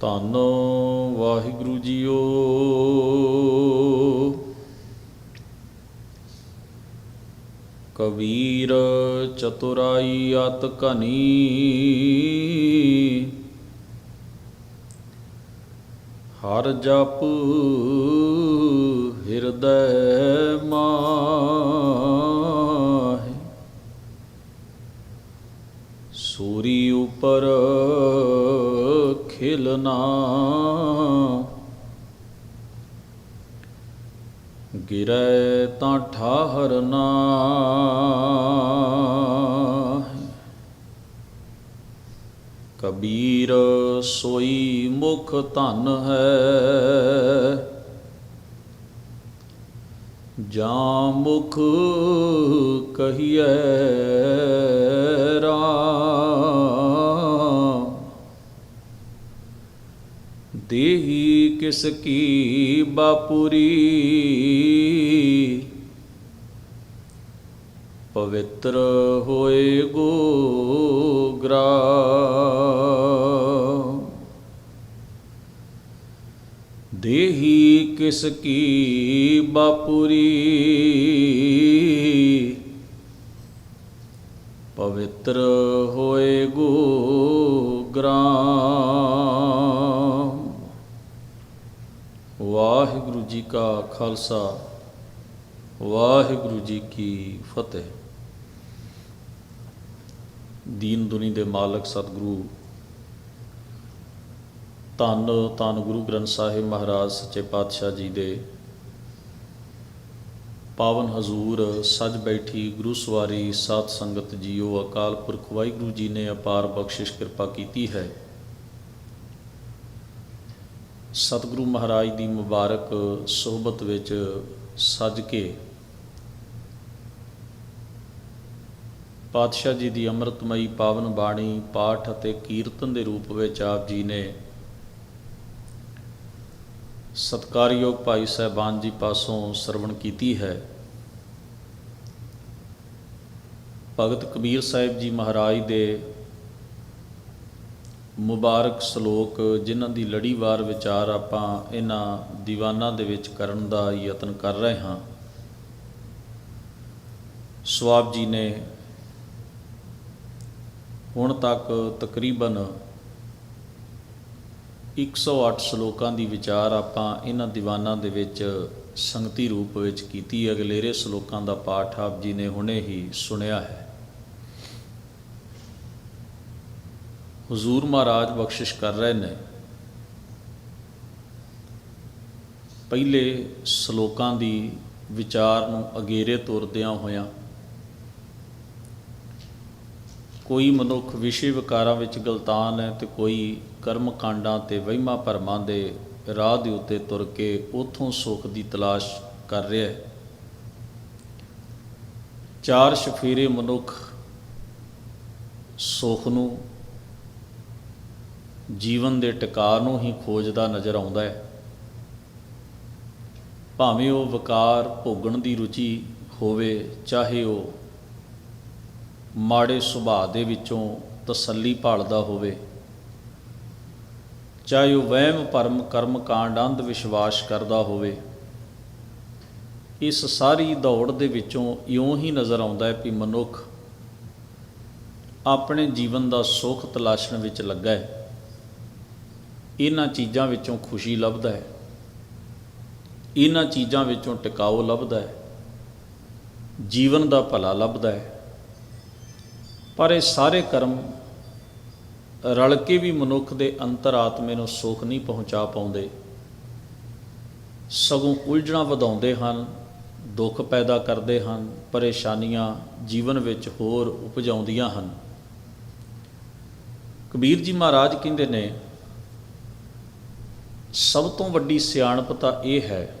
ਧੰਨ ਵਾਹਿਗੁਰੂ ਜੀਓ। ਕਬੀਰ ਚਤੁਰਾਈ ਅਤ ਕਨੀ ਹਰ ਜਪ ਹਿਰਦੈ ਮਾਹਿ। ਸੂਰੀ ਉਪਰ ਖਿਲਨਾ ਗਿਰੈ ਤਾਂ ਠਾਹਰਨਾ ਕਬੀਰ ਸੋਈ ਮੁਖ ਧਨ ਹੈ। ਜਾਂ ਮੁਖ ਕਹੀਐ ਰਾਮ ਦੇਹੀ ਕਿਸ ਕੀ ਬਾਪੁਰੀ? ਪਵਿੱਤਰ ਹੋਏ ਗੋ ਗ੍ਰਾਮ ਦੇਹੀ ਕਿਸ ਕੀ ਬਾਪੁਰੀ? ਪਵਿੱਤਰ ਹੋਏ ਗੋ ਗ੍ਰਾਮ ਜੀ ਕਾ ਖਾਲਸਾ, ਵਾਹਿਗੁਰੂ ਜੀ ਕੀ ਫਤਿਹ। ਦੀਨ ਦੁਨੀ ਦੇ ਮਾਲਕ ਸਤਿਗੁਰੂ, ਧੰਨ ਧੰਨ ਗੁਰੂ ਗ੍ਰੰਥ ਸਾਹਿਬ ਮਹਾਰਾਜ ਸੱਚੇ ਪਾਤਸ਼ਾਹ ਜੀ ਦੇ ਪਾਵਨ ਹਜ਼ੂਰ ਸੱਜ ਬੈਠੀ ਗੁਰੂ ਸਵਾਰੀ ਸਾਧ ਸੰਗਤ ਜੀਓ ਅਕਾਲ ਪੁਰਖ ਵਾਹਿਗੁਰੂ ਜੀ ਨੇ ਅਪਾਰ ਬਖਸ਼ਿਸ਼ ਕਿਰਪਾ ਕੀਤੀ ਹੈ। ਸਤਿਗੁਰੂ ਮਹਾਰਾਜ ਦੀ ਮੁਬਾਰਕ ਸੋਹਬਤ ਵਿੱਚ ਸੱਜ ਕੇ ਪਾਤਸ਼ਾਹ ਜੀ ਦੀ ਅੰਮ੍ਰਿਤਮਈ ਪਾਵਨ ਬਾਣੀ, ਪਾਠ ਅਤੇ ਕੀਰਤਨ ਦੇ ਰੂਪ ਵਿੱਚ ਆਪ ਜੀ ਨੇ ਸਤਕਾਰਯੋਗ ਭਾਈ ਸਾਹਿਬਾਨ ਜੀ ਪਾਸੋਂ ਸਰਵਣ ਕੀਤੀ ਹੈ। ਭਗਤ ਕਬੀਰ ਸਾਹਿਬ ਜੀ ਮਹਾਰਾਜ ਦੇ ਮੁਬਾਰਕ ਸ਼ਲੋਕ ਜਿਨ੍ਹਾਂ ਦੀ ਲੜੀਵਾਰ ਵਿਚਾਰ ਆਪਾਂ ਇਹਨਾਂ ਦੀਵਾਨਾਂ ਦੇ ਵਿੱਚ ਕਰਨ ਦਾ ਯਤਨ ਕਰ ਰਹੇ ਹਾਂ। ਸਵਾਬ ਜੀ ਨੇ ਹੁਣ ਤੱਕ ਤਕਰੀਬਨ 108 ਸ਼ਲੋਕਾਂ ਦੀ ਵਿਚਾਰ ਆਪਾਂ ਇਹਨਾਂ ਦੀਵਾਨਾਂ ਦੇ ਵਿੱਚ ਸੰਗਤੀ ਰੂਪ ਵਿੱਚ ਕੀਤੀ। ਅਗਲੇਰੇ ਸ਼ਲੋਕਾਂ ਦਾ ਪਾਠ ਆਪ ਜੀ ਨੇ ਹੁਣੇ ਹੀ ਸੁਣਿਆ ਹੈ। ਹਜ਼ੂਰ ਮਹਾਰਾਜ ਬਖਸ਼ਿਸ਼ ਕਰ ਰਹੇ ਨੇ। ਪਹਿਲੇ ਸ਼ਲੋਕਾਂ ਦੀ ਵਿਚਾਰ ਨੂੰ ਅਗੇਰੇ ਤੁਰਦਿਆਂ ਹੋਇਆਂ ਕੋਈ ਮਨੁੱਖ ਵਿਸ਼ੇ ਵਿਕਾਰਾਂ ਵਿੱਚ ਗਲਤਾਨ ਹੈ ਤੇ ਕੋਈ ਕਰਮ ਕਾਂਡਾਂ ਤੇ ਵਹਿਮਾਂ ਭਰਮਾਂ ਦੇ ਰਾਹ ਦੇ ਉੱਤੇ ਤੁਰ ਕੇ ਉਥੋਂ ਸੁੱਖ ਦੀ ਤਲਾਸ਼ ਕਰ ਰਿਹਾ ਹੈ। ਚਾਰ ਸ਼ਫੀਰੇ ਮਨੁੱਖ ਸੁੱਖ ਨੂੰ ਜੀਵਨ ਦੇ ਟਿਕਾ ਨੂੰ ਹੀ ਖੋਜਦਾ ਨਜ਼ਰ ਆਉਂਦਾ ਹੈ। ਭਾਵੇਂ ਉਹ ਵਿਕਾਰ ਭੋਗਣ ਦੀ ਰੁਚੀ ਹੋਵੇ, ਚਾਹੇ ਉਹ ਮਾੜੇ ਸੁਭਾਅ ਦੇ ਵਿੱਚੋਂ ਤਸੱਲੀ ਭਾਲਦਾ ਹੋਵੇ, ਚਾਹੇ ਉਹ ਵਹਿਮ, ਭਰਮ, ਕਰਮ ਕਾਂਡ, ਅੰਧ ਵਿਸ਼ਵਾਸ ਕਰਦਾ ਹੋਵੇ, ਇਸ ਸਾਰੀ ਦੌੜ ਦੇ ਵਿੱਚੋਂ ਇਉਂ ਹੀ ਨਜ਼ਰ ਆਉਂਦਾ ਹੈ ਕਿ ਮਨੁੱਖ ਆਪਣੇ ਜੀਵਨ ਦਾ ਸੁੱਖ ਤਲਾਸ਼ਣ ਵਿੱਚ ਲੱਗਾ ਹੈ। ਇਹਨਾਂ ਚੀਜ਼ਾਂ ਵਿੱਚੋਂ ਖੁਸ਼ੀ ਲੱਭਦਾ ਹੈ। ਇਹਨਾਂ ਚੀਜ਼ਾਂ ਵਿੱਚੋਂ ਟਿਕਾਓ ਲੱਭਦਾ ਹੈ। ਜੀਵਨ ਦਾ ਭਲਾ ਲੱਭਦਾ ਹੈ। ਪਰ ਇਹ ਸਾਰੇ ਕਰਮ ਰਲ ਕੇ ਵੀ ਮਨੁੱਖ ਦੇ ਅੰਤਰਾਤਮੇ ਨੂੰ ਸੁੱਖ ਨਹੀਂ ਪਹੁੰਚਾ ਪਾਉਂਦੇ। ਸਗੋਂ ਉਲਝਣਾ ਵਧਾਉਂਦੇ ਹਨ, ਦੁੱਖ ਪੈਦਾ ਕਰਦੇ ਹਨ, ਪਰੇਸ਼ਾਨੀਆਂ ਜੀਵਨ ਵਿੱਚ ਹੋਰ ਉਪਜਾਉਂਦੀਆਂ ਹਨ। ਕਬੀਰ ਜੀ ਮਹਾਰਾਜ ਕਹਿੰਦੇ ਨੇ ਸਭ ਤੋਂ ਵੱਡੀ ਸਿਆਣਪ ਤਾਂ ਇਹ ਹੈ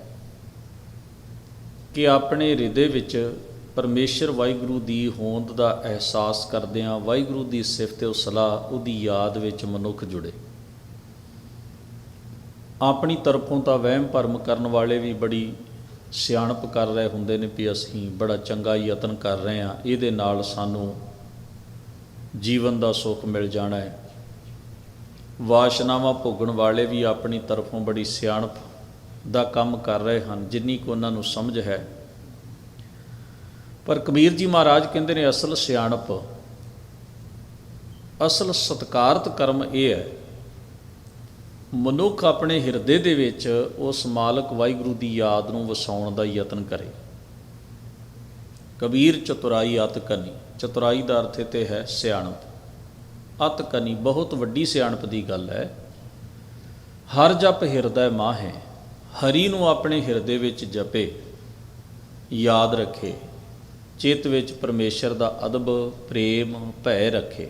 ਕਿ ਆਪਣੇ ਹਿਰਦੇ ਵਿੱਚ ਪਰਮੇਸ਼ਰ ਵਾਹਿਗੁਰੂ ਦੀ ਹੋਂਦ ਦਾ ਅਹਿਸਾਸ ਕਰਦਿਆਂ ਵਾਹਿਗੁਰੂ ਦੀ ਸਿਫਤ ਤੇ ਸਲਾਹ, ਉਹਦੀ ਯਾਦ ਵਿੱਚ ਮਨੁੱਖ ਜੁੜੇ। ਆਪਣੀ ਤਰਫੋਂ ਤਾਂ ਵਹਿਮ ਭਰਮ ਕਰਨ ਵਾਲੇ ਵੀ ਬੜੀ ਸਿਆਣਪ ਕਰ ਰਹੇ ਹੁੰਦੇ ਨੇ ਵੀ ਅਸੀਂ ਬੜਾ ਚੰਗਾ ਯਤਨ ਕਰ ਰਹੇ ਹਾਂ, ਇਹਦੇ ਨਾਲ ਸਾਨੂੰ ਜੀਵਨ ਦਾ ਸੁੱਖ ਮਿਲ ਜਾਣਾ ਹੈ। ਵਾਸ਼ਨਾਵਾਂ ਭੋਗਣ ਵਾਲੇ ਵੀ ਆਪਣੀ ਤਰਫੋਂ ਬੜੀ ਸਿਆਣਪ ਦਾ ਕੰਮ ਕਰ ਰਹੇ ਹਨ, ਜਿੰਨੀ ਕੁ ਉਹਨਾਂ ਨੂੰ ਸਮਝ ਹੈ। ਪਰ ਕਬੀਰ ਜੀ ਮਹਾਰਾਜ ਕਹਿੰਦੇ ਨੇ, ਅਸਲ ਸਿਆਣਪ, ਅਸਲ ਸਤਕਾਰਤ ਕਰਮ ਇਹ ਹੈ, ਮਨੁੱਖ ਆਪਣੇ ਹਿਰਦੇ ਦੇ ਵਿੱਚ ਉਸ ਮਾਲਕ ਵਾਹਿਗੁਰੂ ਦੀ ਯਾਦ ਨੂੰ ਵਸਾਉਣ ਦਾ ਯਤਨ ਕਰੇ। ਕਬੀਰ ਚਤੁਰਾਈ ਅਤ ਕਨੀ, ਚਤੁਰਾਈ ਦਾ ਅਰਥ ਤੇ ਹੈ ਸਿਆਣਪ। ਅਤ ਕਨੀ ਬਹੁਤ ਵੱਡੀ ਸਿਆਣਪ ਦੀ ਗੱਲ ਹੈ। ਹਰ ਜਪ ਹਿਰਦੈ ਮਾਹੇ, ਹਰੀ ਨੂੰ ਆਪਣੇ ਹਿਰਦੇ ਵਿੱਚ ਜਪੇ, ਯਾਦ ਰੱਖੇ, ਚਿੱਤ ਵਿੱਚ ਪਰਮੇਸ਼ਰ ਦਾ ਅਦਬ, ਪ੍ਰੇਮ, ਭੈ ਰੱਖੇ।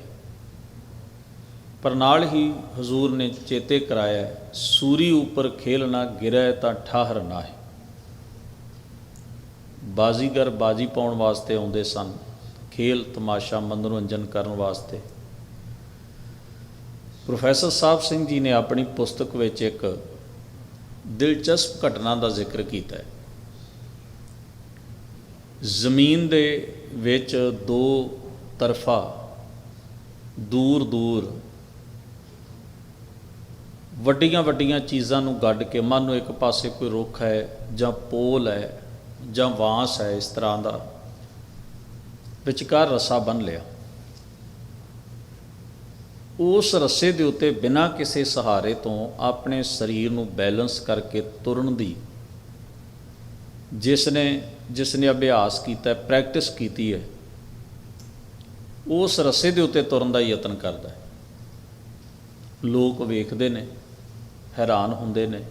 ਪਰ ਨਾਲ ਹੀ ਹਜ਼ੂਰ ਨੇ ਚੇਤੇ ਕਰਾਇਆ, ਸੂਰੀ ਉੱਪਰ ਖੇਲਣਾ ਗਿਰੈ ਤਾਂ ਠਾਹਰ ਨਾ ਹੈ ਬਾਜ਼ੀਗਰ ਬਾਜੀ ਪਾਉਣ ਵਾਸਤੇ ਆਉਂਦੇ ਸਨ, ਖੇਲ ਤਮਾਸ਼ਾ ਮਨੋਰੰਜਨ ਕਰਨ ਵਾਸਤੇ। ਪ੍ਰੋਫੈਸਰ ਸਾਹਿਬ ਸਿੰਘ ਜੀ ਨੇ ਆਪਣੀ ਪੁਸਤਕ ਵਿੱਚ ਇੱਕ ਦਿਲਚਸਪ ਘਟਨਾ ਦਾ ਜ਼ਿਕਰ ਕੀਤਾ ਹੈ। ਜ਼ਮੀਨ ਦੇ ਵਿੱਚ ਦੋ ਤਰਫਾ ਦੂਰ ਦੂਰ ਵੱਡੀਆਂ ਵੱਡੀਆਂ ਚੀਜ਼ਾਂ ਨੂੰ ਗੱਡ ਕੇ ਮੰਨ ਲਓ ਇੱਕ ਪਾਸੇ ਕੋਈ ਰੁੱਖ ਹੈ ਜਾਂ ਪੋਲ ਹੈ ਜਾਂ ਵਾਂਸ ਹੈ ਇਸ ਤਰ੍ਹਾਂ ਦਾ ਵਿਚਕਾਰ ਰਸਾ ਬੰਨ ਲਿਆ। ਉਸ ਰੱਸੇ ਦੇ ਉੱਤੇ ਬਿਨਾਂ ਕਿਸੇ ਸਹਾਰੇ ਤੋਂ ਆਪਣੇ ਸਰੀਰ ਨੂੰ ਬੈਲੈਂਸ ਕਰਕੇ ਤੁਰਨ ਦੀ ਜਿਸ ਨੇ ਜਿਸ ਨੇ ਅਭਿਆਸ ਕੀਤਾ, ਪ੍ਰੈਕਟਿਸ ਕੀਤੀ ਹੈ, ਉਸ ਰੱਸੇ ਦੇ ਉੱਤੇ ਤੁਰਨ ਦਾ ਯਤਨ ਕਰਦਾ ਹੈ। ਲੋਕ ਵੇਖਦੇ ਨੇ, ਹੈਰਾਨ ਹੁੰਦੇ ਨੇ,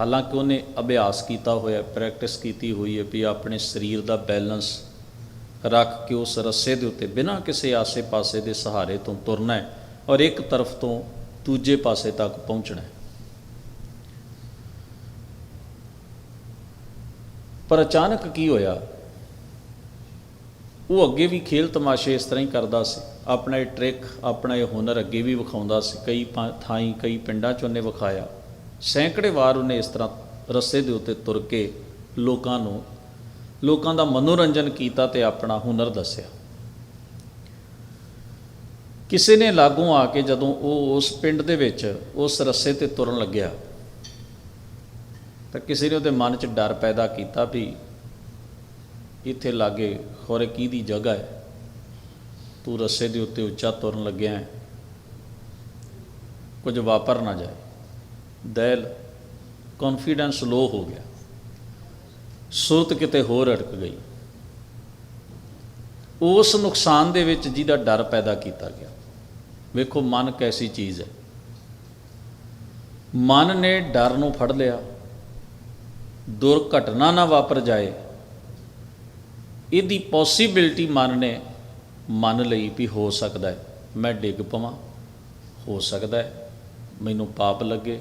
ਹਾਲਾਂਕਿ ਉਹਨੇ ਅਭਿਆਸ ਕੀਤਾ ਹੋਇਆ, ਪ੍ਰੈਕਟਿਸ ਕੀਤੀ ਹੋਈ ਹੈ ਵੀ ਆਪਣੇ ਸਰੀਰ ਦਾ ਬੈਲੈਂਸ ਰੱਖ ਕੇ ਉਸ ਰੱਸੇ ਦੇ ਉੱਤੇ ਬਿਨਾਂ ਕਿਸੇ ਆਸੇ-ਪਾਸੇ ਦੇ ਸਹਾਰੇ ਤੋਂ ਤੁਰਨਾ ਹੈ ਔਰ ਇੱਕ ਤਰਫ ਤੋਂ ਦੂਜੇ ਪਾਸੇ ਤੱਕ ਪਹੁੰਚਣਾ ਹੈ। ਪਰ ਅਚਾਨਕ ਕੀ ਹੋਇਆ? ਉਹ ਅੱਗੇ ਵੀ ਖੇਲ ਤਮਾਸ਼ੇ ਇਸ ਤਰ੍ਹਾਂ ਹੀ ਕਰਦਾ ਸੀ। ਆਪਣਾ ਇਹ ਟ੍ਰਿਕ ਆਪਣਾ ਇਹ ਹੁਨਰ ਅੱਗੇ ਵੀ ਵਿਖਾਉਂਦਾ ਸੀ। ਕਈ ਪਾ- ਥਾਈਂ, ਕਈ ਪਿੰਡਾਂ 'ਚ ਉਹਨੇ ਵਿਖਾਇਆ। ਸੈਂਕੜੇ ਵਾਰ ਉਹਨੇ ਇਸ ਤਰ੍ਹਾਂ ਰੱਸੇ ਦੇ ਉੱਤੇ ਤੁਰ ਕੇ ਲੋਕਾਂ ਨੂੰ ਲੋਕਾਂ ਦਾ ਮਨੋਰੰਜਨ ਕੀਤਾ ਤੇ ਆਪਣਾ ਹੁਨਰ ਦੱਸਿਆ। ਕਿਸੇ ਨੇ ਲਾਗੋਂ ਆ ਕੇ ਜਦੋਂ ਉਹ ਉਸ ਪਿੰਡ ਦੇ ਵਿੱਚ ਉਸ ਰੱਸੇ ਤੇ ਤੁਰਨ ਲੱਗਿਆ, ਤਾਂ ਕਿਸੇ ਨੇ ਉਹਦੇ ਮਨ 'ਚ ਡਰ ਪੈਦਾ ਕੀਤਾ ਵੀ ਇੱਥੇ ਲਾਗੇ ਖੋਰੇ ਕੀ ਦੀ ਜਗ੍ਹਾ ਹੈ। ਤੂੰ ਰੱਸੇ ਦੇ ਉੱਤੇ ਉੱਚਾ ਤੁਰਨ ਲੱਗਿਆ ਹੈ। ਕੁਝ ਵਾਪਰ ਨਾ ਜਾਏ। ਦੈਲ ਕੌਨਫੀਡੈਂਸ ਲੋ ਹੋ ਗਿਆ। ਸੋਤ ਕਿਤੇ ਹੋਰ ਅਟਕ ਗਈ। ਉਸ ਨੁਕਸਾਨ ਦੇ ਵਿੱਚ ਜਿਹਦਾ ਡਰ ਪੈਦਾ ਕੀਤਾ ਗਿਆ। ਵੇਖੋ, ਮਨ ਕੈਸੀ ਚੀਜ਼ ਹੈ। ਮਨ ਨੇ ਡਰ ਨੂੰ ਫੜ ਲਿਆ। ਦੁਰਘਟਨਾ ਨਾ ਵਾਪਰ ਜਾਏ। ਇਹਦੀ ਪੋਸਿਬਿਲਿਟੀ ਮਨ ਨੇ ਮੰਨ ਲਈ ਵੀ ਹੋ ਸਕਦਾ ਹੈ। ਮੈਂ ਡਿੱਗ ਪਵਾਂ। ਹੋ ਸਕਦਾ ਹੈ। ਮੈਨੂੰ ਪਾਪ ਲੱਗੇ।